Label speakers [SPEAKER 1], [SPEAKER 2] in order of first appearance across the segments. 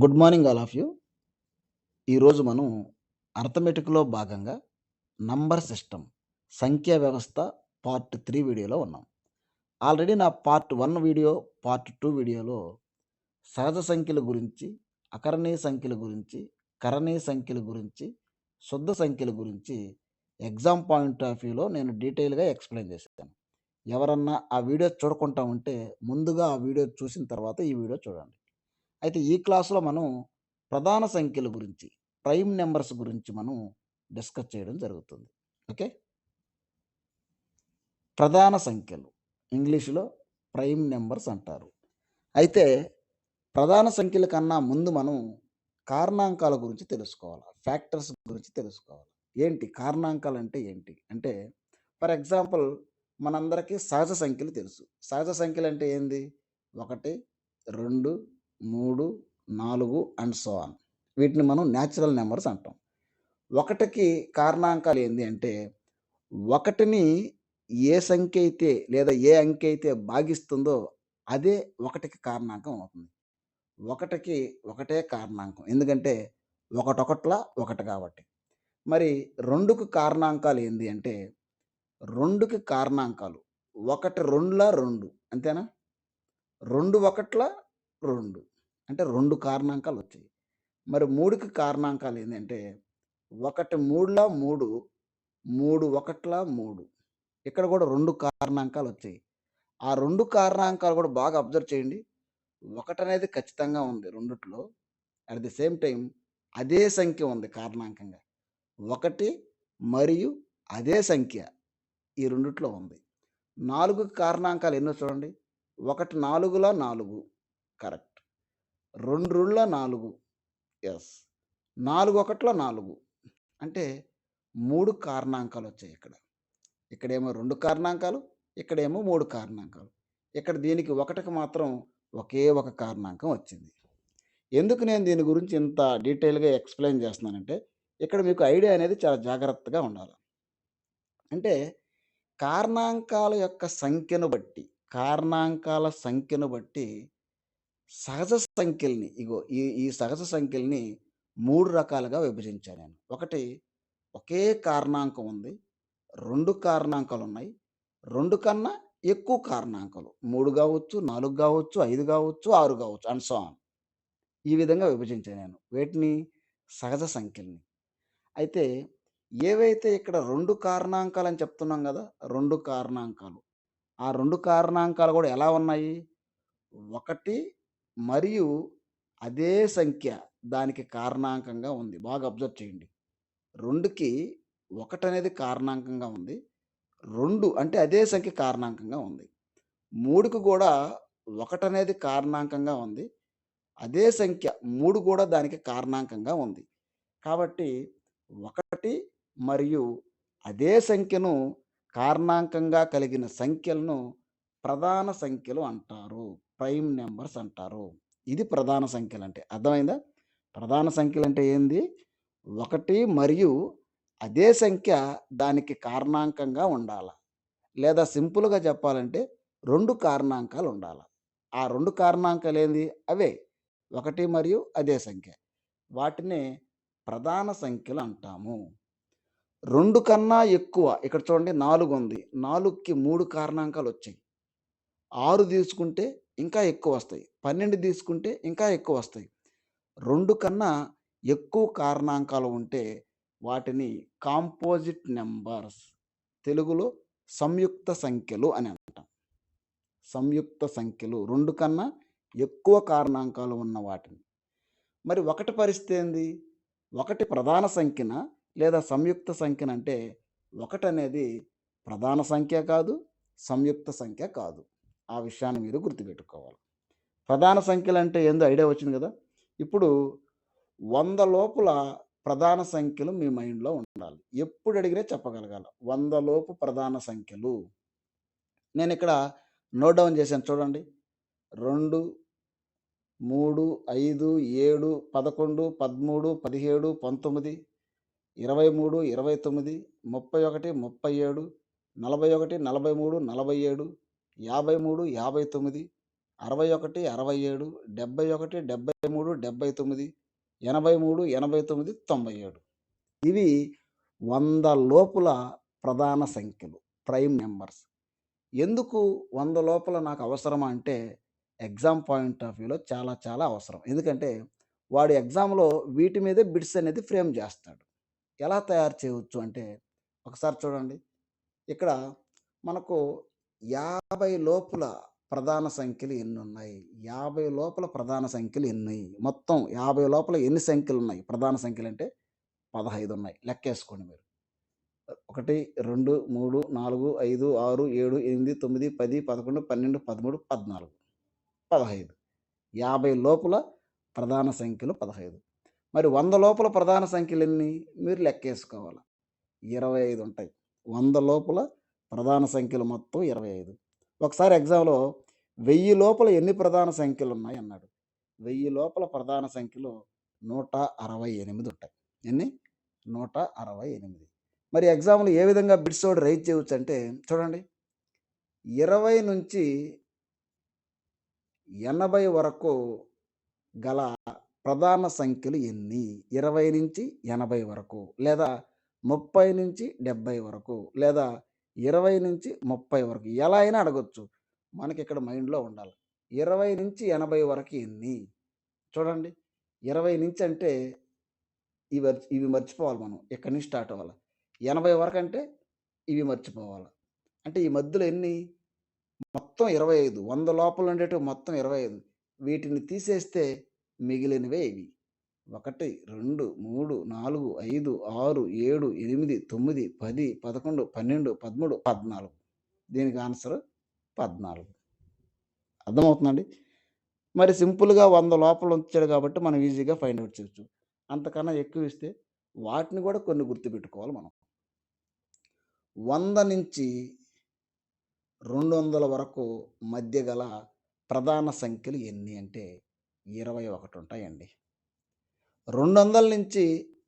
[SPEAKER 1] Good morning all of you. ఈరోజు మనం అర్థమెటిక్‌లో భాగంగా నంబర్ సిస్టమ్ సంఖ్యా వ్యవస్థ పార్ట్ త్రీ వీడియోలో ఉన్నాం. ఆల్రెడీ నా part one video, part two వీడియోలో సహజ సంఖ్యల గురించి, అకరణీయ సంఖ్యల గురించి, కరణీయ సంఖ్యల గురించి, శుద్ధ సంఖ్యల గురించి ఎగ్జామ్ పాయింట్ ఆఫ్ వ్యూలో నేను డీటెయిల్‌గా ఎక్స్‌ప్లెయిన్ చేశాను. ఎవరన్నా ఆ వీడియో చూడకుండా ఉంటే ముందుగా ఆ వీడియో చూసిన తర్వాత ఈ వీడియో చూడండి. అయితే ఈ క్లాస్‌లో మనం ప్రధాన సంఖ్యల గురించి, ప్రైమ్ నెంబర్స్ గురించి మనం డిస్కస్ చేయడం జరుగుతుంది. ఓకే. ప్రధాన సంఖ్యలు ఇంగ్లీష్‌లో ప్రైమ్ నెంబర్స్ అంటారు. అయితే ప్రధాన సంఖ్యల కన్నా ముందు మనం కారణాంకాల గురించి తెలుసుకోవాలి. ఫ్యాక్టర్స్ గురించి తెలుసుకోవాలి. ఏంటి కారణాంకాలు అంటే ఏంటి? అంటే ఫర్ ఎగ్జాంపుల్ మనందరికీ సహజ సంఖ్యలు తెలుసు. సహజ సంఖ్యలు అంటే ఏంది? 1, 2, 3, 4 అండ్ సో ఆన్. వీటిని మనం న్యాచురల్ నెంబర్స్ అంటాం. ఒకటికి కారణాంకాలు ఏంది అంటే ఒకటిని ఏ సంఖ్య అయితే లేదా ఏ అంకె అయితే భాగిస్తుందో అదే ఒకటికి కారణాంకం అవుతుంది. ఒకటికి ఒకటే కారణాంకం. ఎందుకంటే ఒకటొకట్ల ఒకటి కాబట్టి. మరి రెండుకు కారణాంకాలు ఏంది అంటే రెండుకి కారణాంకాలు ఒకటి రెండులా రెండు అంతేనా? రెండు ఒకట్ల రెండు అంటే రెండు కారణాంకాలు వచ్చాయి. మరి మూడుకి కారణాంకాలు ఏంటంటే ఒకటి మూడులా మూడు మూడు ఒకట్లా మూడు ఇక్కడ కూడా రెండు కారణాంకాలు వచ్చాయి. ఆ రెండు కారణాంకాలు కూడా బాగా అబ్జర్వ్ చేయండి. ఒకటి అనేది ఖచ్చితంగా ఉంది రెండిట్లో. అట్ ది సేమ్ టైం అదే సంఖ్య ఉంది కారణాంకంగా. ఒకటి మరియు అదే సంఖ్య ఈ రెండిట్లో ఉంది. నాలుగు కారణాంకాలు ఎన్నో చూడండి. ఒకటి నాలుగులా నాలుగు కరెక్ట్. 2 రెండ్ల 4 యెస్. 4 ఒకట్ల నాలుగు అంటే మూడు కారణాంకాలు వచ్చాయి ఇక్కడ. ఇక్కడేమో రెండు కారణాంకాలు, ఇక్కడేమో మూడు కారణాంకాలు. ఇక్కడ దీనికి ఒకటికి మాత్రం ఒకే ఒక కారణాంకం వచ్చింది. ఎందుకు నేను దీని గురించి ఇంత డీటెయిల్‌గా ఎక్స్‌ప్లెయిన్ చేస్తున్నానంటే ఇక్కడ మీకు ఐడియా అనేది చాలా జాగ్రత్తగా ఉండాలి. అంటే కారణాంకాల యొక్క సంఖ్యను బట్టి, కారణాంకాల సంఖ్యను బట్టి సహజ సంఖ్యల్ని ఇగో ఈ ఈ సహజ సంఖ్యల్ని 3 రకాలుగా విభజించా నేను. ఒకటి ఒకే కారణాంకం ఉంది. 2 కారణాంకాలున్నాయి. 2 కన్నా ఎక్కువ కారణాంకాలు 3 గావచ్చు, 4 గావచ్చు, 5 గావచ్చు, 6 గావచ్చు అండ్ సో ఆన్. ఈ విధంగా విభజించా నేను. వేటిని? సహజ సంఖ్యల్ని. అయితే ఏవైతే ఇక్కడ 2 కారణాంకాలని చెప్తున్నాం గదా! 2 కారణాంకాలు. ఆ 2 కారణాంకాలు కూడా ఎలా ఉన్నాయి? 1 మరియు అదే సంఖ్య దానికి కారణాంకంగా ఉంది. బాగా అబ్జర్వ్ చేయండి. 2కి 1 అనేది కారణాంకంగా ఉంది. రెండు అంటే అదే సంఖ్య కారణాంకంగా ఉంది. మూడుకు కూడా ఒకటి అనేది కారణాంకంగా ఉంది. అదే సంఖ్య మూడు కూడా దానికి కారణాంకంగా ఉంది. కాబట్టి ఒకటి మరియు అదే సంఖ్యను కారణాంకంగా కలిగిన సంఖ్యలను ప్రధాన సంఖ్యలు అంటారు. ప్రైమ్ నెంబర్స్ అంటారు. ఇది ప్రధాన సంఖ్యలంటే. అర్థమైందా? ప్రధాన సంఖ్యలు అంటే ఏంది? ఒకటి మరియు అదే సంఖ్య దానికి కారణాంకంగా ఉండాలి లేదా సింపుల్‌గా చెప్పాలంటే రెండు కారణాంకాలు ఉండాలి ఆ రెండు కారణాంకాలు ఏంది అవే ఒకటి మరియు అదే సంఖ్య. వాటినే ప్రధాన సంఖ్యలు అంటాము. రెండు కన్నా ఎక్కువ ఇక్కడ చూడండి నాలుగు ఉంది. 4కి 3 కారణాంకాలు వచ్చాయి. ఆరు తీసుకుంటే ఇంకా ఎక్కువ వస్తాయి పన్నెండు తీసుకుంటే ఇంకా ఎక్కువ వస్తాయి రెండు కన్నా ఎక్కువ కారణాంకాలు ఉంటే వాటిని కాంపోజిట్ నెంబర్స్ తెలుగులో సంయుక్త సంఖ్యలు అని అంటాం. సంయుక్త సంఖ్యలు రెండు కన్నా ఎక్కువ కారణాంకాలు ఉన్న వాటిని. మరి ఒకటి పరిస్థితి ఏంది? ఒకటి ప్రధాన సంఖ్యన లేదా సంయుక్త సంఖ్యనంటే 1 అనేది ప్రధాన సంఖ్య కాదు, సంయుక్త సంఖ్య కాదు. ఆ విషయాన్ని మీరు గుర్తుపెట్టుకోవాలి. ప్రధాన సంఖ్యలు అంటే ఏందో ఐడియా వచ్చింది కదా? ఇప్పుడు వంద లోపల ప్రధాన సంఖ్యలు మీ మైండ్లో ఉండాలి. ఎప్పుడు అడిగినా చెప్పగలగాలి. వంద లోపు ప్రధాన సంఖ్యలు. నేను ఇక్కడ నోట్ డౌన్ చేశాను చూడండి. రెండు మూడు ఐదు ఏడు పదకొండు పదమూడు పదిహేడు పంతొమ్మిది ఇరవై మూడు ఇరవై తొమ్మిది ముప్పై ఒకటి ముప్పై ఏడు నలభై ఒకటి నలభై మూడు నలభై ఏడు 43, 47, 53, 59, అరవై ఒకటి అరవై ఏడు డెబ్బై ఒకటి డెబ్బై మూడు డెబ్బై తొమ్మిది ఎనభై మూడు ఎనభై తొమ్మిది తొంభై ఏడు. ఇవి వంద లోపల ప్రధాన సంఖ్యలు ప్రైమ్ నెంబర్స్ ఎందుకు వంద లోపల నాకు అవసరమా అంటే ఎగ్జామ్ పాయింట్ ఆఫ్ వ్యూలో చాలా చాలా అవసరం. ఎందుకంటే వాడు ఎగ్జామ్లో వీటి మీదే బిట్స్ అనేది ఫ్రేమ్ చేస్తాడు. ఎలా తయారు చేయవచ్చు అంటే ఒకసారి చూడండి. ఇక్కడ మనకు యాభై లోపల ప్రధాన సంఖ్యలు ఎన్ని ఉన్నాయి యాభై లోపల ప్రధాన సంఖ్యలు ఎన్ని మొత్తం యాభై లోపల ఎన్ని సంఖ్యలు ఉన్నాయి ప్రధాన సంఖ్యలు అంటే పదహైదు ఉన్నాయి. లెక్కేసుకోండి మీరు. ఒకటి రెండు మూడు నాలుగు ఐదు ఆరు ఏడు ఎనిమిది తొమ్మిది పది పదకొండు పన్నెండు పదమూడు పద్నాలుగు. పదహైదు. యాభై లోపల ప్రధాన సంఖ్యలు పదహైదు. మరి వంద లోపల ప్రధాన సంఖ్యలు ఎన్ని? మీరు లెక్కేసుకోవాలి. ఇరవై ఐదు ఉంటాయి. వంద లోపల ప్రధాన సంఖ్యలు మొత్తం ఇరవై ఐదు. ఒకసారి ఎగ్జామ్లో వెయ్యి లోపల ఎన్ని ప్రధాన సంఖ్యలు ఉన్నాయి అన్నాడు. వెయ్యి లోపల ప్రధాన సంఖ్యలు నూట అరవై ఎనిమిది ఉంటాయి. ఎన్ని? నూట అరవై ఎనిమిది. మరి ఎగ్జామ్లు ఏ విధంగా బిట్స్ వాడు రైట్ చేయవచ్చు అంటే చూడండి. ఇరవై నుంచి ఎనభై వరకు గల ప్రధాన సంఖ్యలు ఎన్ని? ఇరవై నుంచి ఎనభై వరకు లేదా ముప్పై నుంచి డెబ్బై వరకు లేదా ఇరవై నుంచి ముప్పై వరకు. ఎలా అయినా అడగొచ్చు. మనకి ఇక్కడ మైండ్లో ఉండాలి. ఇరవై నుంచి ఎనభై వరకు ఎన్ని? చూడండి. ఇరవై నుంచి అంటే ఇవి ఇవి మర్చిపోవాలి మనం. ఇక్కడి నుంచి స్టార్ట్ అవ్వాలి? ఎనభై వరకు అంటే ఇవి మర్చిపోవాలి? అంటే ఈ మధ్యలో ఎన్ని? మొత్తం ఇరవై ఐదు. వంద లోపల ఉండేటివి మొత్తం ఇరవై ఐదు. వీటిని తీసేస్తే మిగిలినవే ఇవి. ఒకటి రెండు మూడు నాలుగు ఐదు ఆరు ఏడు ఎనిమిది తొమ్మిది పది పదకొండు పన్నెండు పదమూడు పద్నాలుగు. దీనికి ఆన్సర్ పద్నాలుగు. అర్థమవుతుందండి? మరి సింపుల్గా వంద లోపల ఉంచాడు కాబట్టి మనం ఈజీగా ఫైండ్ అవుట్ చేయొచ్చు. అంతకన్నా ఎక్కువ ఇస్తే వాటిని కూడా కొన్ని గుర్తుపెట్టుకోవాలి మనం. వంద నుంచి రెండు వందల వరకు మధ్య గల ప్రధాన సంఖ్యలు ఎన్ని అంటే ఇరవై ఒకటి ఉంటాయండి. రెండు వందల నుంచి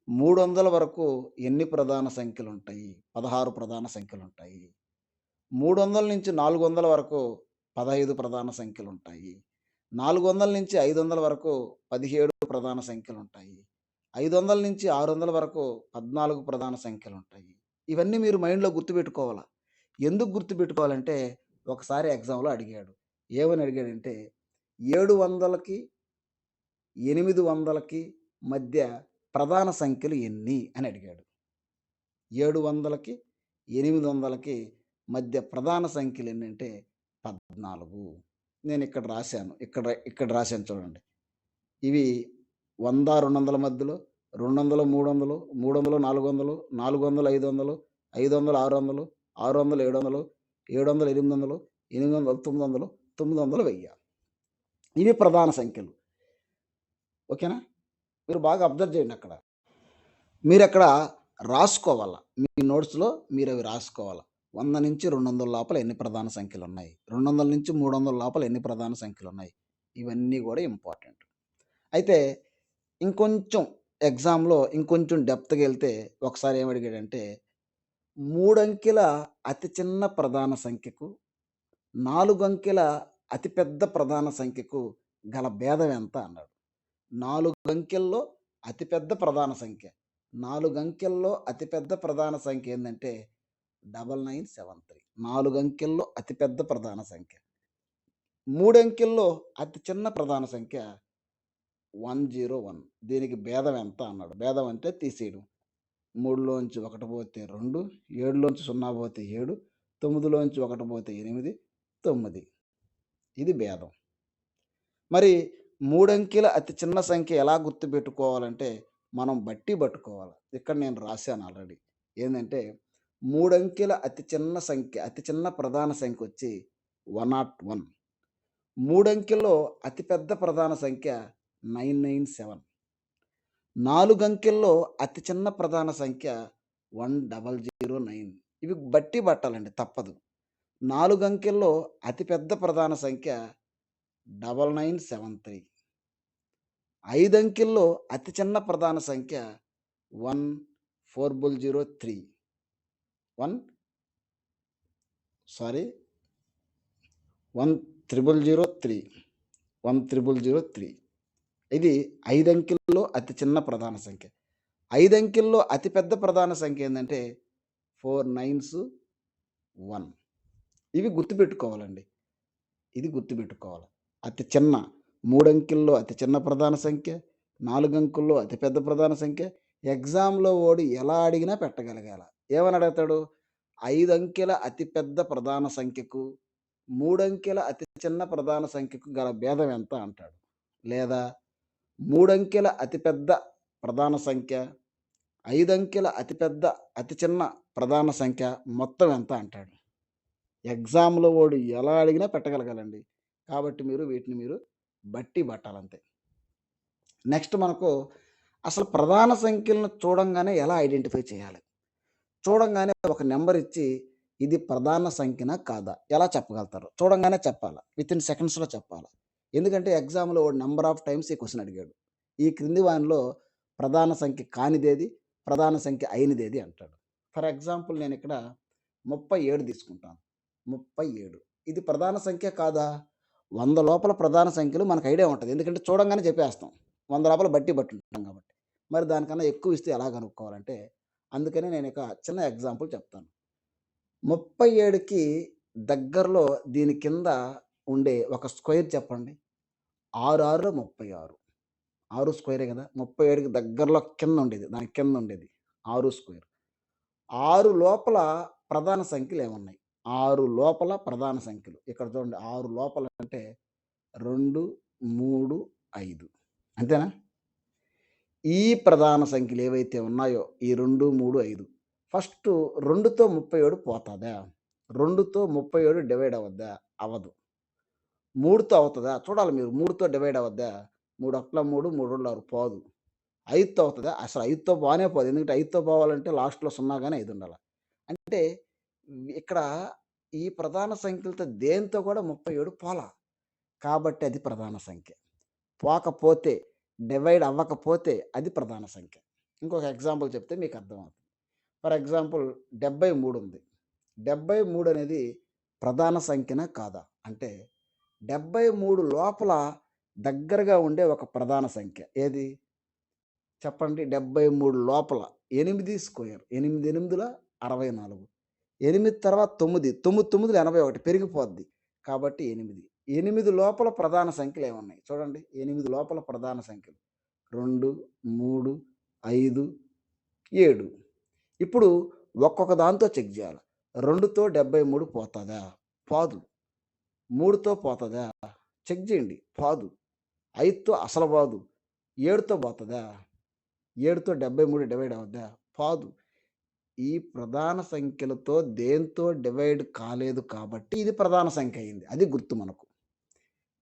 [SPEAKER 1] మూడు వందల వరకు ఎన్ని ప్రధాన సంఖ్యలు ఉంటాయి పదహారు ప్రధాన సంఖ్యలు ఉంటాయి మూడు వందల నుంచి నాలుగు వందల వరకు పదహైదు ప్రధాన సంఖ్యలు ఉంటాయి నాలుగు వందల నుంచి ఐదు వందల వరకు పదిహేడు ప్రధాన సంఖ్యలు ఉంటాయి ఐదు వందల నుంచి ఆరు వందల వరకు పద్నాలుగు ప్రధాన సంఖ్యలు ఉంటాయి ఇవన్నీ మీరు మైండ్లో గుర్తుపెట్టుకోవాలి? ఎందుకు గుర్తుపెట్టుకోవాలంటే ఒకసారి ఎగ్జామ్లో అడిగాడు. ఏమని అడిగాడంటే ఏడు వందలకి ఎనిమిది వందలకి మధ్య ప్రధాన సంఖ్యలు ఎన్ని అని అడిగాడు. ఏడు వందలకి ఎనిమిది వందలకి మధ్య ప్రధాన సంఖ్యలు ఏంటంటే పద్నాలుగు. నేను ఇక్కడ రాశాను. ఇక్కడ ఇక్కడ రాశాను చూడండి. ఇవి వంద రెండు వందల మధ్యలో రెండు వందలు మూడు వందలు మూడు వందలు నాలుగు వందలు నాలుగు వందలు ఐదు వందలు ఐదు వందలు ఆరు వందలు ఆరు వందలు ఏడు వందలు ఏడు వందలు ఎనిమిది వందలు ఎనిమిది వందలు తొమ్మిది వందలు తొమ్మిది వందలు వెయ్యి. ఇవి ప్రధాన సంఖ్యలు. ఓకేనా? మీరు బాగా అబ్జర్వ్ చేయండి అక్కడ. మీరు అక్కడ రాసుకోవాలా. మీ నోట్స్లో మీరు అవి రాసుకోవాలా. వంద నుంచి రెండు వందల లోపల ఎన్ని ప్రధాన సంఖ్యలు ఉన్నాయి రెండు వందల నుంచి మూడు వందల లోపల ఎన్ని ప్రధాన సంఖ్యలు ఉన్నాయి ఇవన్నీ కూడా ఇంపార్టెంట్. అయితే ఇంకొంచెం ఎగ్జామ్లో ఇంకొంచెం డెప్త్కి వెళ్తే ఒకసారి ఏం అడిగాడంటే మూడంకెల అతి చిన్న ప్రధాన సంఖ్యకు నాలుగు అంకెల అతిపెద్ద ప్రధాన సంఖ్యకు గల భేదం ఎంత అన్నాడు. నాలుగు అంకెల్లో అతిపెద్ద ప్రధాన సంఖ్య. నాలుగు అంకెల్లో అతిపెద్ద ప్రధాన సంఖ్య ఏంటంటే డబల్ నైన్ సెవెన్ త్రీ. నాలుగు అంకెల్లో అతిపెద్ద ప్రధాన సంఖ్య. మూడు అంకెల్లో అతి చిన్న ప్రధాన సంఖ్య వన్ జీరో వన్. దీనికి భేదం ఎంత అన్నాడు. భేదం అంటే తీసేయడం. మూడులోంచి ఒకటి పోతే రెండు ఏడులోంచి సున్నా పోతే ఏడు తొమ్మిదిలోంచి ఒకటి పోతే ఎనిమిది తొమ్మిది. ఇది భేదం. మరి మూడంకెల అతి చిన్న సంఖ్య ఎలా గుర్తుపెట్టుకోవాలంటే మనం బట్టి పట్టుకోవాలి. ఇక్కడ నేను రాశాను ఆల్రెడీ. ఏంటంటే మూడంకెల అతి చిన్న సంఖ్య అతి చిన్న ప్రధాన సంఖ్య వచ్చి వన్ నాట్ వన్. మూడంకెల్లో అతిపెద్ద ప్రధాన సంఖ్య నైన్ నైన్ సెవెన్. నాలుగు అంకెల్లో అతి చిన్న ప్రధాన సంఖ్య వన్ డబల్ జీరో నైన్. ఇవి బట్టి పట్టాలండి తప్పదు. నాలుగు అంకెల్లో అతిపెద్ద ప్రధాన సంఖ్య డబల్ నైన్ సెవెన్ త్రీ ఐదు అంకెల్లో అతి చిన్న ప్రధాన సంఖ్య one four bull zero three one sorry one triple zero three one triple zero three ఇది ఐదు అంకెల్లో అతి చిన్న ప్రధాన సంఖ్య. ఐదు అంకెల్లో అతిపెద్ద ప్రధాన సంఖ్య ఏంటంటే ఫోర్ నైన్స్ వన్ ఇవి గుర్తుపెట్టుకోవాలండి. ఇది గుర్తుపెట్టుకోవాలి. అతి చిన్న మూడు అంకెల్లో అతి చిన్న ప్రధాన సంఖ్య నాలుగు అంకుల్లో అతిపెద్ద ప్రధాన సంఖ్య. ఎగ్జామ్లో ఓడి ఎలా అడిగినా పెట్టగలగాల. ఏమని అడుగుతాడు ఐదు అంకెల అతిపెద్ద ప్రధాన సంఖ్యకు మూడు అంకెల అతి చిన్న ప్రధాన సంఖ్యకు గల భేదం ఎంత అంటాడు? లేదా మూడు అంకెల అతిపెద్ద ప్రధాన సంఖ్య ఐదు అంకెల అతిపెద్ద అతి చిన్న ప్రధాన సంఖ్య మొత్తం ఎంత అంటాడు? ఎగ్జామ్లో ఓడి ఎలా అడిగినా పెట్టగలగాలండి. కాబట్టి మీరు వీటిని మీరు బట్టి పట్టాలంతే. నెక్స్ట్ మనకు అసలు ప్రధాన సంఖ్యలను చూడంగానే ఎలా ఐడెంటిఫై చేయాలి? చూడంగానే ఒక నెంబర్ ఇచ్చి ఇది ప్రధాన సంఖ్యనా కాదా? ఎలా చెప్పగలుగుతారు? చూడంగానే చెప్పాలి. విత్ ఇన్ సెకండ్స్లో చెప్పాలి. ఎందుకంటే ఎగ్జామ్లో నెంబర్ ఆఫ్ టైమ్స్ ఈ క్వశ్చన్ అడిగాడు. ఈ క్రింది వానిలో ప్రధాన సంఖ్య కానిదేది? ప్రధాన సంఖ్య అయినదేది అంటాడు. ఫర్ ఎగ్జాంపుల్ నేను ఇక్కడ ముప్పై ఏడు తీసుకుంటాను. ముప్పై ఏడు. ఇది ప్రధాన సంఖ్య కాదా? వంద లోపల ప్రధాన సంఖ్యలు మనకు ఐడియా ఉంటుంది. ఎందుకంటే చూడంగానే చెప్పేస్తాం. వంద లోపల బట్టి బట్టి ఉంటాం కాబట్టి. మరి దానికన్నా ఎక్కువ ఇస్తే ఎలా కనుక్కోవాలంటే అందుకనే నేను ఒక చిన్న ఎగ్జాంపుల్ చెప్తాను. ముప్పై ఏడుకి దగ్గరలో దీని కింద ఉండే ఒక స్క్వేర్ చెప్పండి. ఆరు ఆరులో ముప్పై ఆరు. ఆరు స్క్వేరే కదా? ముప్పై ఏడుకి దగ్గరలో కింద ఉండేది. దాని కింద ఉండేది. ఆరు స్క్వేర్. ఆరు లోపల ప్రధాన సంఖ్యలు ఏమున్నాయి? ఆరు లోపల ప్రధాన సంఖ్యలు. ఇక్కడ చూడండి ఆరు లోపల అంటే రెండు మూడు ఐదు. అంతేనా? ఈ ప్రధాన సంఖ్యలు ఏవైతే ఉన్నాయో ఈ రెండు మూడు ఐదు. ఫస్ట్ రెండుతో ముప్పై ఏడు పోతుందా? రెండుతో ముప్పై ఏడు డివైడ్ అవ్వద్దా? అవ్వదు. మూడుతో అవుతుందా? చూడాలి మీరు. మూడుతో డివైడ్ అవ్వద్దా? మూడు ఒకట్ల మూడు మూడు రెండు ఆరు పోదు. ఐదుతో అవుతుందా? అసలు ఐదుతో బాగానే పోదు. ఎందుకంటే ఐదుతో పోవాలంటే లాస్ట్లో సున్నా కానీ ఐదు ఉండాలి. అంటే ఇక్కడ ఈ ప్రధాన సంఖ్యలతో దేంతో కూడా ముప్పై ఏడు పోలా. కాబట్టి అది ప్రధాన సంఖ్య. పోకపోతే డివైడ్ అవ్వకపోతే అది ప్రధాన సంఖ్య. ఇంకొక ఎగ్జాంపుల్ చెప్తే మీకు అర్థమవుతుంది. ఫర్ ఎగ్జాంపుల్ డెబ్బై మూడు ఉంది. డెబ్బై మూడు అనేది ప్రధాన సంఖ్యన కాదా? అంటే డెబ్బై మూడు లోపల దగ్గరగా ఉండే ఒక ప్రధాన సంఖ్య. ఏది? చెప్పండి. డెబ్బై మూడు లోపల ఎనిమిది స్క్వేర్. ఎనిమిది ఎనిమిదిల అరవై నాలుగు. ఎనిమిది తర్వాత తొమ్మిది తొమ్మిది తొమ్మిదిలో ఎనభై ఒకటి పెరిగిపోద్ది. కాబట్టి ఎనిమిది. ఎనిమిది లోపల ప్రధాన సంఖ్యలు ఏమున్నాయి? చూడండి. ఎనిమిది లోపల ప్రధాన సంఖ్యలు. రెండు మూడు ఐదు ఏడు. ఇప్పుడు ఒక్కొక్క దాంతో చెక్ చేయాలి. రెండుతో డెబ్బై మూడు పోతుందా? పాదు. మూడుతో పోతుందా? చెక్ చేయండి. పాదు. ఐదుతో అసలు పాదు. ఏడుతో పోతుందా? ఏడుతో డెబ్బై మూడు డివైడ్ అవుద్దా? పాదు. ఈ ప్రధాన సంఖ్యలతో దేంతో డివైడ్ కాలేదు కాబట్టి ఇది ప్రధాన సంఖ్య అయింది. అది గుర్తు మనకు.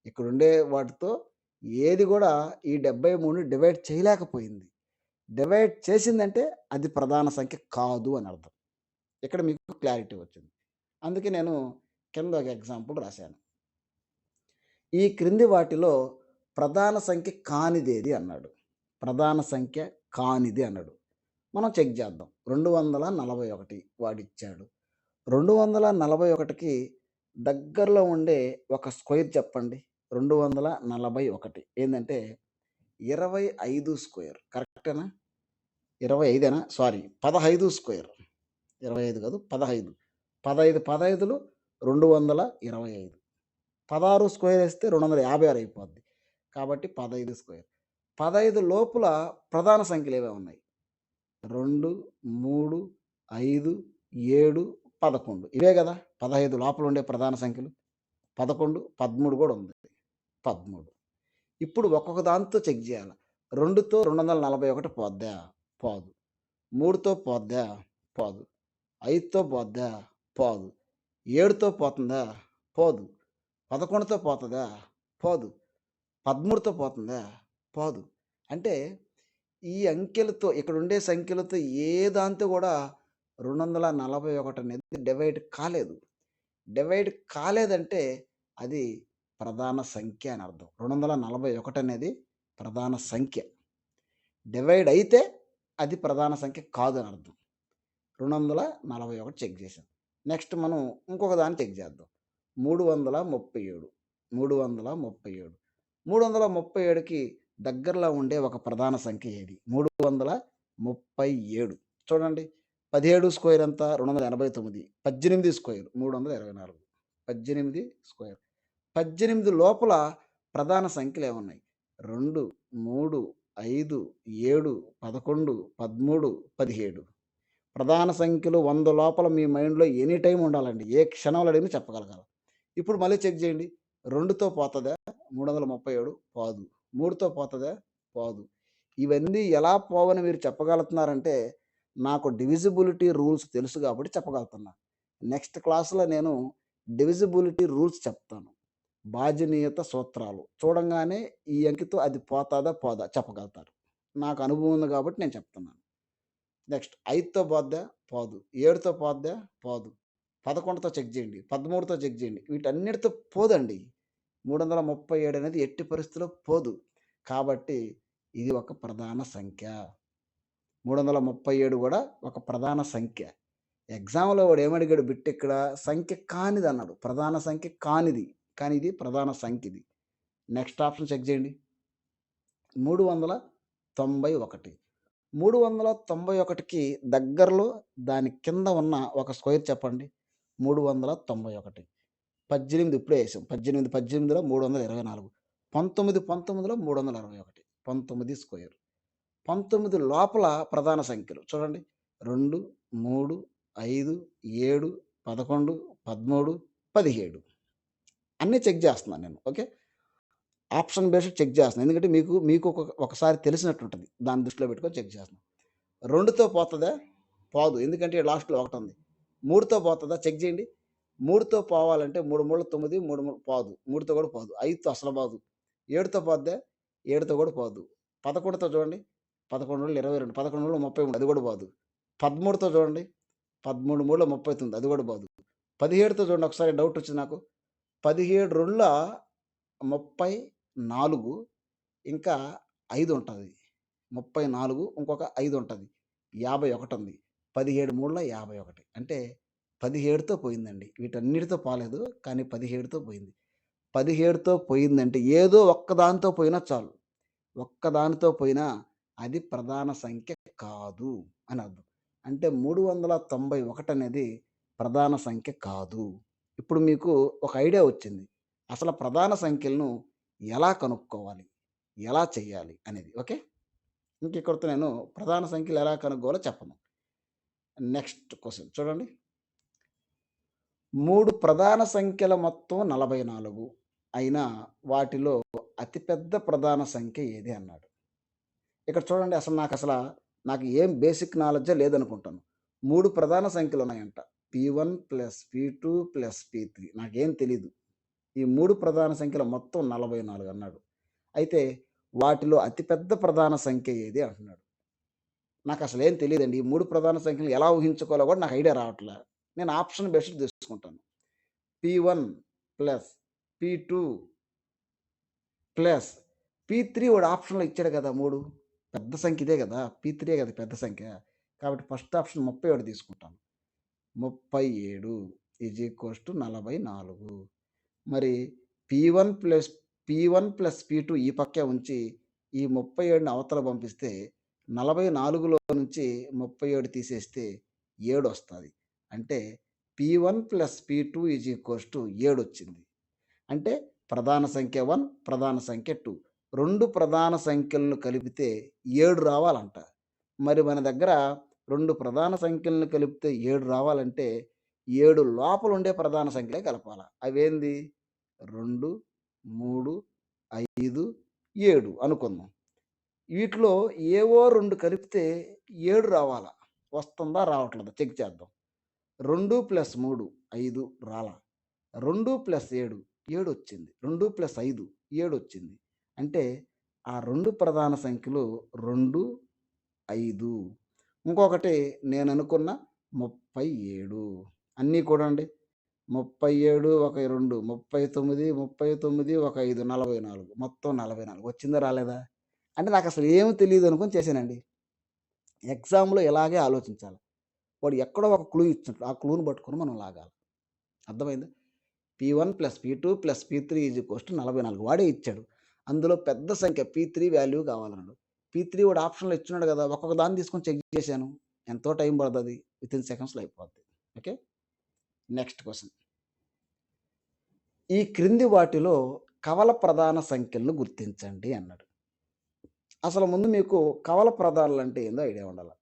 [SPEAKER 1] ఇక్కడ ఉండే వాటితో ఏది కూడా ఈ డెబ్బై మూడు డివైడ్ చేయలేకపోయింది. డివైడ్ చేసిందంటే అది ప్రధాన సంఖ్య కాదు అని అర్థం. ఇక్కడ మీకు క్లారిటీ వచ్చింది. అందుకే నేను కింద ఒక ఎగ్జాంపుల్ రాశాను. ఈ క్రింది వాటిలో ప్రధాన సంఖ్య కానిదేది అన్నాడు. ప్రధాన సంఖ్య కానిది అన్నాడు. మనం చెక్ చేద్దాం. రెండు వందల నలభై ఒకటి వాడిచ్చాడు. రెండు వందల నలభై ఒకటికి దగ్గరలో ఉండే ఒక స్క్వేర్ చెప్పండి. రెండు వందల నలభై ఒకటి. ఏంటంటే ఇరవై ఐదు స్క్వేర్. కరెక్టేనా? ఇరవై ఐదేనా? సారీ పదహైదు స్క్వేర్. ఇరవై ఐదు కాదు పదహైదు. పదహైదు పదహైదులు రెండు వందల ఇరవై ఐదు. పదహారు స్క్వేర్ వేస్తే రెండు వందల యాభై ఆరు అయిపోద్ది. కాబట్టి పదహైదు స్క్వేర్. పదహైదు లోపల ప్రధాన సంఖ్యలు ఏవే ఉన్నాయి? రెండు మూడు ఐదు ఏడు పదకొండు. ఇవే కదా పదహైదు లోపల ఉండే ప్రధాన సంఖ్యలు. పదకొండు పదమూడు కూడా ఉంది. పదమూడు. ఇప్పుడు ఒక్కొక్క దాంతో చెక్ చేయాలి. రెండుతో రెండు వందల నలభై ఒకటి పోద్దా? పోదు. మూడుతో పోద్దా? పోదు. ఐదుతో పోద్దా? పోదు. ఏడుతో పోతుందా? పోదు. పదకొండుతో పోతుందా? పోదు. పదమూడుతో పోతుందా? పోదు. అంటే ఈ అంకెలతో ఇక్కడ ఉండే సంఖ్యలతో ఏ దాంతో కూడా రెండు వందల నలభై ఒకటి అనేది డివైడ్ కాలేదు. డివైడ్ కాలేదంటే అది ప్రధాన సంఖ్య అని అర్థం. రెండు వందల నలభై ఒకటి అనేది ప్రధాన సంఖ్య. డివైడ్ అయితే అది ప్రధాన సంఖ్య కాదు అని అర్థం. రెండు వందల నలభై ఒకటి చెక్ చేసాం నెక్స్ట్ మనం ఇంకొక దాన్ని చెక్ చేద్దాం. మూడు వందల ముప్పై ఏడు. మూడు వందల ముప్పై ఏడు. మూడు వందల ముప్పై ఏడుకి దగ్గరలో ఉండే ఒక ప్రధాన సంఖ్య ఏది? మూడు వందల ముప్పై ఏడు. చూడండి. పదిహేడు స్క్వేర్ ఎంత? రెండు వందల ఎనభై తొమ్మిది. పద్దెనిమిది స్క్వేర్. మూడు వందల ఇరవై నాలుగు. పద్దెనిమిది స్క్వేర్. పద్దెనిమిది లోపల ప్రధాన సంఖ్యలు ఏమున్నాయి? రెండు మూడు ఐదు ఏడు పదకొండు పదమూడు పదిహేడు. ప్రధాన సంఖ్యలు వంద లోపల మీ మైండ్లో ఎనీ టైం ఉండాలండి. ఏ క్షణంలో అడిగినా చెప్పగలగాలి. ఇప్పుడు మళ్ళీ చెక్ చేయండి. రెండుతో పోతుందా? మూడు వందల ముప్పై ఏడు. పోదు. మూడుతో పోతుందా? పోదు. ఇవన్నీ ఎలా పోవని మీరు చెప్పగలుగుతున్నారంటే నాకు డివిజిబిలిటీ రూల్స్ తెలుసు కాబట్టి చెప్పగలుగుతున్నా. నెక్స్ట్ క్లాస్లో నేను డివిజిబిలిటీ రూల్స్ చెప్తాను. బాజనీయత సూత్రాలు. చూడంగానే ఈ అంకితో అది పోతాదా? పోదా? చెప్పగలుగుతారు. నాకు అనుభవం ఉంది కాబట్టి నేను చెప్తున్నాను. నెక్స్ట్ ఐదుతో పోద్దా? పోదు. ఏడుతో పోద్దా? పోదు. పదకొండుతో చెక్ చేయండి. పదమూడుతో చెక్ చేయండి. వీటన్నిటితో పోదండి. మూడు వందల ముప్పై ఏడు అనేది ఎట్టి పరిస్థితుల్లో పోదు. కాబట్టి ఇది ఒక ప్రధాన సంఖ్య. మూడు వందల ముప్పై ఏడు కూడా ఒక ప్రధాన సంఖ్య. ఎగ్జామ్లో వాడు ఏమడిగాడు? బిట్ ఇక్కడ సంఖ్య కానిది అన్నాడు. ప్రధాన సంఖ్య కానిది. కానీ ఇది ప్రధాన సంఖ్య ఇది నెక్స్ట్ ఆప్షన్ చెక్ చేయండి. మూడు వందల తొంభై ఒకటి. మూడు వందల తొంభై ఒకటికి దగ్గరలో దాని కింద ఉన్న ఒక స్క్వేర్ చెప్పండి. మూడు వందల తొంభై ఒకటి. పద్దెనిమిది ఇప్పుడే వేసాం. పద్దెనిమిది పద్దెనిమిదిలో మూడు వందల ఇరవై నాలుగు. పంతొమ్మిది పంతొమ్మిదిలో మూడు వందల అరవై ఒకటి. పంతొమ్మిది స్క్వేర్ పంతొమ్మిది లోపల ప్రధాన సంఖ్యలు. చూడండి. రెండు మూడు ఐదు ఏడు పదకొండు పదమూడు పదిహేడు. అన్నీ చెక్ చేస్తున్నాను నేను. ఓకే? ఆప్షన్ బేస్డ్ చెక్ చేస్తున్నాను. ఎందుకంటే మీకు మీకు ఒక ఒకసారి తెలిసినట్టు ఉంటుంది. దాన్ని దృష్టిలో పెట్టుకొని చెక్ చేస్తున్నాను. రెండుతో పోతుందా? పోదు. ఎందుకంటే లాస్ట్లో ఒకటి ఉంది మూడుతో పోతుందా? చెక్ చేయండి. మూడుతో పోవాలంటే మూడు మూడు తొమ్మిది మూడు మూడు పోదు. మూడుతో కూడా పోదు. ఐదుతో అసలు పోదు. ఏడుతో పోద్దే ఏడుతో కూడా పోదు. పదకొండుతో చూడండి పదకొండు రోజులు ఇరవై రెండు పదకొండు రోజులు ముప్పై మూడు అది కూడా పోదు. పదమూడుతో చూడండి పదమూడు మూడులో ముప్పై తొమ్మిది అది కూడా పోదు. పదిహేడుతో చూడండి ఒకసారి డౌట్ వచ్చింది నాకు. పదిహేడు రోజుల ముప్పై నాలుగు ఇంకా ఐదు ఉంటుంది. ముప్పై నాలుగు ఇంకొక ఐదు ఉంటుంది. యాభై ఒకటి ఉంది. పదిహేడు మూడుల యాభై ఒకటి. అంటే పదిహేడుతో పోయిందండి. వీటన్నిటితో పోలేదు కానీ పదిహేడుతో పోయింది. పదిహేడుతో పోయిందంటే ఏదో ఒక్కదానితో పోయినా చాలు. ఒక్కదానితో పోయినా అది ప్రధాన సంఖ్య కాదు అని అర్థం. అంటే మూడు వందల తొంభై ఒకటి అనేది ప్రధాన సంఖ్య కాదు. ఇప్పుడు మీకు ఒక ఐడియా వచ్చింది. అసలు ప్రధాన సంఖ్యలను ఎలా కనుక్కోవాలి? ఎలా చేయాలి అనేది ఓకే? ఇంక ఇక్కడితో నేను ప్రధాన సంఖ్యలు ఎలా కనుక్కోవాలో చెప్పను. నెక్స్ట్ క్వశ్చన్ చూడండి. మూడు ప్రధాన సంఖ్యల మొత్తం నలభై నాలుగు. అయినా వాటిలో అతిపెద్ద ప్రధాన సంఖ్య ఏది అన్నాడు. ఇక్కడ చూడండి అసలు నాకు అసలు నాకు ఏం బేసిక్ నాలెడ్జే లేదనుకుంటాను. మూడు ప్రధాన సంఖ్యలు ఉన్నాయంట. P one plus P two plus P three. నాకేం తెలీదు. ఈ మూడు ప్రధాన సంఖ్యల మొత్తం నలభై నాలుగు అన్నాడు. అయితే వాటిలో అతిపెద్ద ప్రధాన సంఖ్య ఏది అంటున్నాడు. నాకు అసలు ఏం తెలియదండి ఈ మూడు ప్రధాన సంఖ్యలు ఎలా ఊహించుకోవాలో కూడా నాకు ఐడియా రావట్లేదు నేను ఆప్షన్ బేస్డ్ తీసుకుంటాను P one plus P two plus P three వాడు ఆప్షన్లో ఇచ్చాడు కదా మూడు. పెద్ద సంఖ్య ఇదే కదా. పి త్రీ కదా పెద్ద సంఖ్య. కాబట్టి ఫస్ట్ ఆప్షన్ ముప్పై ఏడు తీసుకుంటాను. ముప్పై ఏడు ఈజ్ ఈక్వల్స్ టు నలభై నాలుగు. మరి P one plus P one plus P two ఈ పక్కే ఉంచి ఈ ముప్పై ఏడుని అవతల పంపిస్తే నలభై నాలుగులో నుంచి ముప్పై ఏడు తీసేస్తే ఏడు వస్తుంది అంటే P one plus P two is equals to ఏడు వచ్చింది. అంటే ప్రధాన సంఖ్య వన్ ప్రధాన సంఖ్య టూ రెండు ప్రధాన సంఖ్యలను కలిపితే ఏడు రావాలంట. మరి మన దగ్గర రెండు ప్రధాన సంఖ్యలను కలిపితే ఏడు రావాలంటే ఏడు లోపల ఉండే ప్రధాన సంఖ్యలే కలపాలి. అవేంది? రెండు మూడు ఐదు ఏడు అనుకుందాం. వీటిలో ఏవో రెండు కలిపితే ఏడు రావాలా? వస్తుందా? రావట్లేదా? చెక్ చేద్దాం. రెండు ప్లస్ మూడు ఐదు రాలా. రెండు ప్లస్ ఏడు ఏడు వచ్చింది రెండు ప్లస్ ఐదు ఏడు వచ్చింది అంటే ఆ రెండు ప్రధాన సంఖ్యలు రెండు ఐదు. ఇంకొకటి నేను అనుకున్న ముప్పై ఏడు. అన్నీ కూడా అండి. ముప్పై ఏడు ఒక రెండు. ముప్పై తొమ్మిది ముప్పై తొమ్మిది ఒక ఐదు. నలభై నాలుగు. మొత్తం నలభై నాలుగు. వచ్చిందా రాలేదా? అంటే నాకు అసలు ఏమి తెలియదు అనుకుని చేశానండి. ఎగ్జామ్లో ఇలాగే ఆలోచించాలి. వాడు ఎక్కడో ఒక క్లూ ఇచ్చినట్టు ఆ క్లూని పట్టుకొని మనం లాగాలి అర్థమైంది P one plus P two plus P three is cost నలభై నాలుగు వాడే ఇచ్చాడు అందులో పెద్ద సంఖ్య పీ త్రీ వాల్యూ కావాలన్నాడు. పీ త్రీ వాడు ఆప్షన్‌లో ఇచ్చున్నాడు కదా! ఒక్కొక్క దాన్ని తీసుకొని చెక్ చేశాను. ఎంతో టైం పడతది. వితిన్ సెకండ్స్‌లో అయిపోద్ది. ఓకే. నెక్స్ట్ క్వశ్చన్ ఈ క్రింది వాటిలో కవల ప్రధాన సంఖ్యలను గుర్తించండి అన్నాడు. అసలు ముందు మీకు కవల ప్రధానాలు అంటే ఏందో ఐడియా ఉండాలి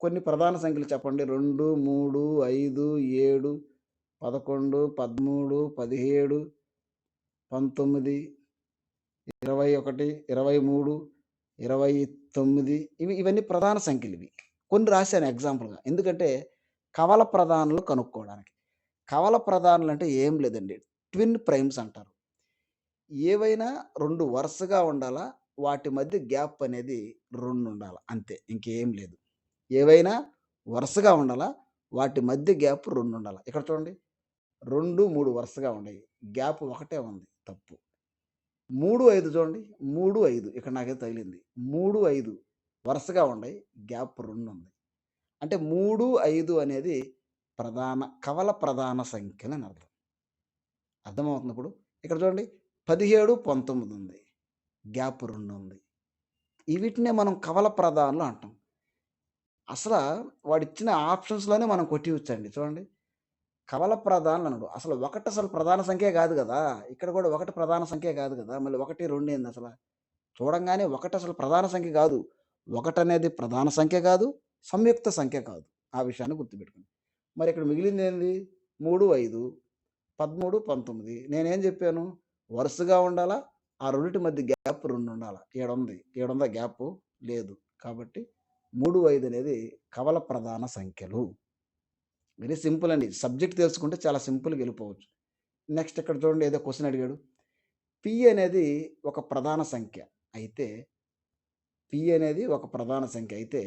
[SPEAKER 1] కొన్ని ప్రధాన సంఖ్యలు చెప్పండి. రెండు మూడు ఐదు ఏడు పదకొండు పదమూడు పదిహేడు పంతొమ్మిది ఇరవై ఒకటి ఇరవై మూడు ఇరవై తొమ్మిది ఇవి ఇవన్నీ ప్రధాన సంఖ్యలు ఇవి కొన్ని రాశాను ఎగ్జాంపుల్‌గా. ఎందుకంటే కవల ప్రధానులు కనుక్కోవడానికి. కవల ప్రధానాలంటే ఏం లేదండి. ట్విన్ ప్రైమ్స్ అంటారు. ఏవైనా రెండు వరుసగా ఉండాలా. వాటి మధ్య గ్యాప్ అనేది రెండు ఉండాల. అంతే. ఇంకేం లేదు. ఏవైనా వరుసగా ఉండాలా. వాటి మధ్య గ్యాప్ రెండు ఉండాలి ఇక్కడ చూడండి. 2, 3 వరుసగా ఉన్నాయి. గ్యాప్ ఒకటే ఉంది. తప్పు. 3, 5 చూడండి. 3, 5 ఇక్కడ నాకైతే తగిలింది. 3, 5 వరుసగా ఉన్నాయి. గ్యాప్ రెండు ఉంది. అంటే 3, 5 అనేది ప్రధాన కవల ప్రధాన సంఖ్యలని అర్థం. అర్థమవుతుంది ఇప్పుడు? ఇక్కడ చూడండి. 17, 19 ఉంది. గ్యాప్ రెండు ఉంది. వీటినే మనం కవల ప్రధానులు అంటాం. అసల వాడిచ్చిన ఆప్షన్స్‌లోనే మనం కొట్టివచ్చండి చూడండి. కవల ప్రధానాలు అన్నాడు. అసలు ఒకటి అసలు ప్రధాన సంఖ్యే కాదు కదా ఇక్కడ కూడా ఒకటి ప్రధాన సంఖ్య కాదు కదా మళ్ళీ ఒకటి రెండు ఏంది అసలు చూడంగానే ఒకటి అసలు ప్రధాన సంఖ్య కాదు. ఒకటి అనేది ప్రధాన సంఖ్య కాదు. సంయుక్త సంఖ్య కాదు. ఆ విషయాన్ని గుర్తుపెట్టుకోండి. మరి ఇక్కడ మిగిలిందేంది? 3, 5, 13, 19 నేనేం చెప్పాను? వరుసగా ఉండాలా. ఆ రెండింటి మధ్య గ్యాప్ రెండు ఉండాలా ఏడుంది ఏడుందా గ్యాప్ లేదు. కాబట్టి 3, 5 అనేది కవల ప్రధాన సంఖ్యలు. వెరీ సింపుల్ అండి. సబ్జెక్ట్ తెలుసుకుంటే చాలా సింపుల్‌గా వెళ్ళిపోవచ్చు నెక్స్ట్ ఇక్కడ చూడండి ఏదో క్వశ్చన్ అడిగాడు. పి అనేది ఒక ప్రధాన సంఖ్య. అయితే పి అనేది ఒక ప్రధాన సంఖ్య అయితే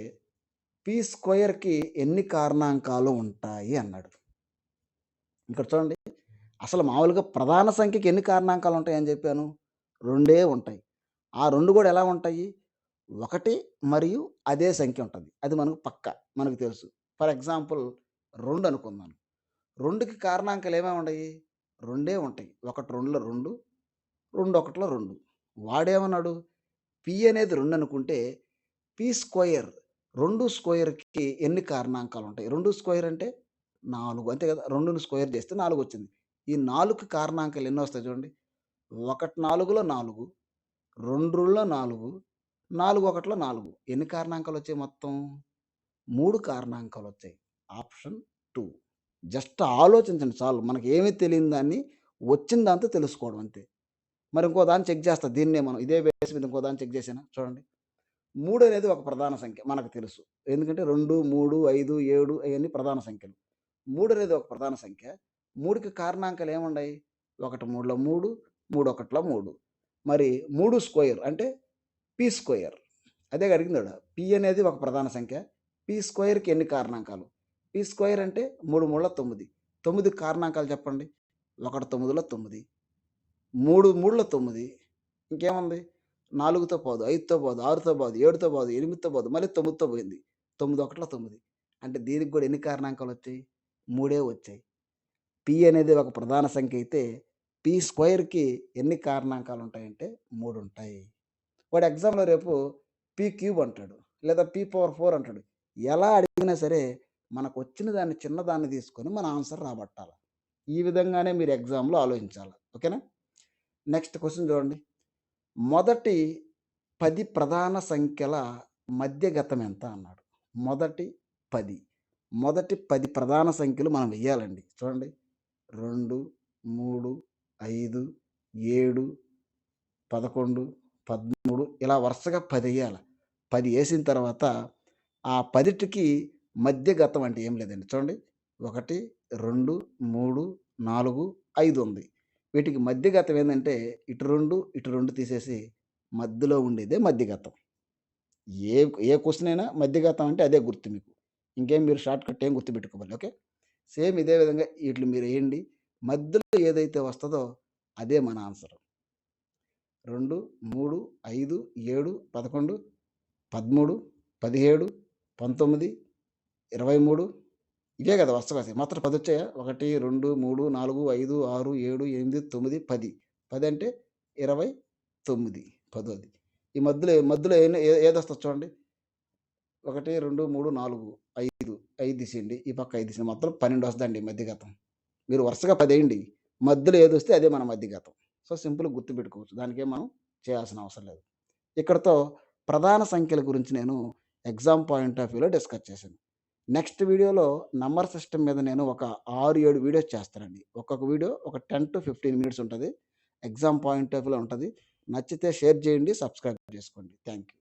[SPEAKER 1] పి స్క్వేర్‌కి ఎన్ని కారణాంకాలు ఉంటాయి అన్నాడు. ఇక్కడ చూడండి. అసలు మామూలుగా ప్రధాన సంఖ్యకి ఎన్ని కారణాంకాలు ఉంటాయని చెప్పాను? రెండే ఉంటాయి. ఆ రెండు కూడా ఎలా ఉంటాయి? ఒకటి మరియు అదే సంఖ్య ఉంటుంది అది మనకు పక్కా. మనకు తెలుసు. ఫర్ ఎగ్జాంపుల్ రెండు అనుకుందాం. రెండుకి కారణాంకాలు ఏమేమి ఉన్నాయి రెండే ఉంటాయి. 1 2లో 2, 2 1లో 2. వాడేమన్నాడు? పి అనేది రెండు అనుకుంటే పి స్క్వేర్ రెండు స్క్వేర్‌కి ఎన్ని కారణాంకాలు ఉంటాయి? రెండు స్క్వేర్ అంటే నాలుగు అంతే కదా! రెండును స్క్వేర్ చేస్తే నాలుగు వచ్చింది. ఈ నాలుగు కారణాంకాలు ఎన్నొస్తాయి చూడండి. 1 4లో 4, 2 2లో 4, 4 1లో 4. ఎన్ని కారణాంకాలు వచ్చాయి మొత్తం? మూడు కారణాంకాలు వచ్చాయి. ఆప్షన్ టూ జస్ట్ ఆలోచించండి చాలు. మనకి ఏమీ తెలియని దాన్ని వచ్చిన దాంతో తెలుసుకోవడం అంతే. మరి ఇంకో దాన్ని చెక్ చేస్తా. దీన్నే మనం ఇదే బేస్ మీద ఇంకో దాన్ని చెక్ చేసాను చూడండి. మూడు అనేది ఒక ప్రధాన సంఖ్య. మనకు తెలుసు. ఎందుకంటే రెండు మూడు ఐదు ఏడు అవన్నీ ప్రధాన సంఖ్యలు. మూడు అనేది ఒక ప్రధాన సంఖ్య. మూడుకి కారణాంకాలు ఏముండయి ఒకటి మూడులో మూడు మూడు ఒకటిలో మూడు మరి మూడు స్క్వేర్ అంటే పి స్క్వేర్. అదే అడిగిందాడ. పి అనేది ఒక ప్రధాన సంఖ్య. పి స్క్వేర్‌కి ఎన్ని కారణాంకాలు? పి స్క్వేర్ అంటే 3 3ల 9. 9కి కారణాంకాలు చెప్పండి. 1 9లో 9. 3 3లో 9. ఇంకేముంది? నాలుగుతో పోదు. ఐదుతో పోదు. ఆరుతో పోదు. ఏడుతో పోదు. ఎనిమిదితో పోదు. మళ్ళీ తొమ్మిదితో పోయింది. 9 1లో 9. అంటే దీనికి కూడా ఎన్ని కారణాంకాలు వచ్చాయి? మూడే వచ్చాయి. పి అనేది ఒక ప్రధాన సంఖ్య అయితే పి స్క్వేర్‌కి ఎన్ని కారణాంకాలు ఉంటాయంటే మూడు ఉంటాయి. వాడు ఎగ్జామ్‌లో రేపు పీ క్యూబ్ అంటాడు. లేదా పి పవర్ ఫోర్ అంటాడు. ఎలా అడిగినా సరే మనకు వచ్చిన దాన్ని చిన్నదాన్ని తీసుకొని మన ఆన్సర్ రాబట్టాలి ఈ విధంగానే మీరు ఎగ్జామ్‌లో ఆలోచించాలి ఓకేనా? నెక్స్ట్ క్వశ్చన్ చూడండి. మొదటి పది ప్రధాన సంఖ్యల మధ్య గతం ఎంత అన్నాడు. మొదటి పది మొదటి పది ప్రధాన సంఖ్యలు మనం వెయ్యాలండి. చూడండి. 2, 3, 5, 7, 11, 13 ఇలా వరుసగా పది వేయాలి పది వేసిన తర్వాత ఆ 10టికి మధ్య గతం అంటే ఏం లేదండి. చూడండి. 1, 2, 3, 4, 5 ఉంది. వీటికి మధ్య గతం ఇటు రెండు ఇటు రెండు తీసేసి మధ్యలో ఉండేదే మధ్యగతం ఏ ఏ క్వశ్చన్ అయినా మధ్యగతం అంటే అదే గుర్తు మీకు. ఇంకేం మీరు షార్ట్‌కట్ ఏం గుర్తుపెట్టుకోవాలి. ఓకే. సేమ్ ఇదే విధంగా వీటిని మీరు వేయండి మధ్యలో ఏదైతే వస్తుందో అదే మన ఆన్సర్. రెండు మూడు ఐదు ఏడు పదకొండు పదమూడు పదిహేడు పంతొమ్మిది ఇరవై మూడు. ఇవే కదా వరుసగా మాత్రం పది వచ్చాయా? ఒకటి రెండు మూడు నాలుగు ఐదు ఆరు ఏడు ఎనిమిది తొమ్మిది పది. పది అంటే ఇరవై తొమ్మిది. పదోది ఈ మధ్యలో మధ్యలో ఏ ఏది వస్తుంది చూడండి? ఒకటి రెండు మూడు నాలుగు ఐదు. ఐదు తీసేయండి ఈ పక్క ఐదు తీసేయండి మొత్తం పన్నెండు వస్తుందండి మధ్యగతం. మీరు వరుసగా పదేయండి మధ్యలో ఏది వస్తే అదే మన మధ్యగతం. సో సింపుల్ గుర్తుపెట్టుకోవచ్చు దానికే మనం చేయాల్సిన అవసరం లేదు. ఇక్కడతో ప్రధాన సంఖ్యల గురించి నేను ఎగ్జామ్ పాయింట్ ఆఫ్ వ్యూలో డిస్కస్ చేశాను. నెక్స్ట్ వీడియోలో నంబర్ సిస్టమ్ మీద నేను ఒక ఆరు ఏడు వీడియోస్ చేస్తానండి. ఒక్కొక్క వీడియో ఒక టెన్ టు ఫిఫ్టీన్ మినిట్స్ ఉంటుంది. ఎగ్జామ్ పాయింట్ ఆఫ్ వ్యూలో ఉంటుంది. నచ్చితే షేర్ చేయండి సబ్స్క్రైబ్ చేసుకోండి. Thank you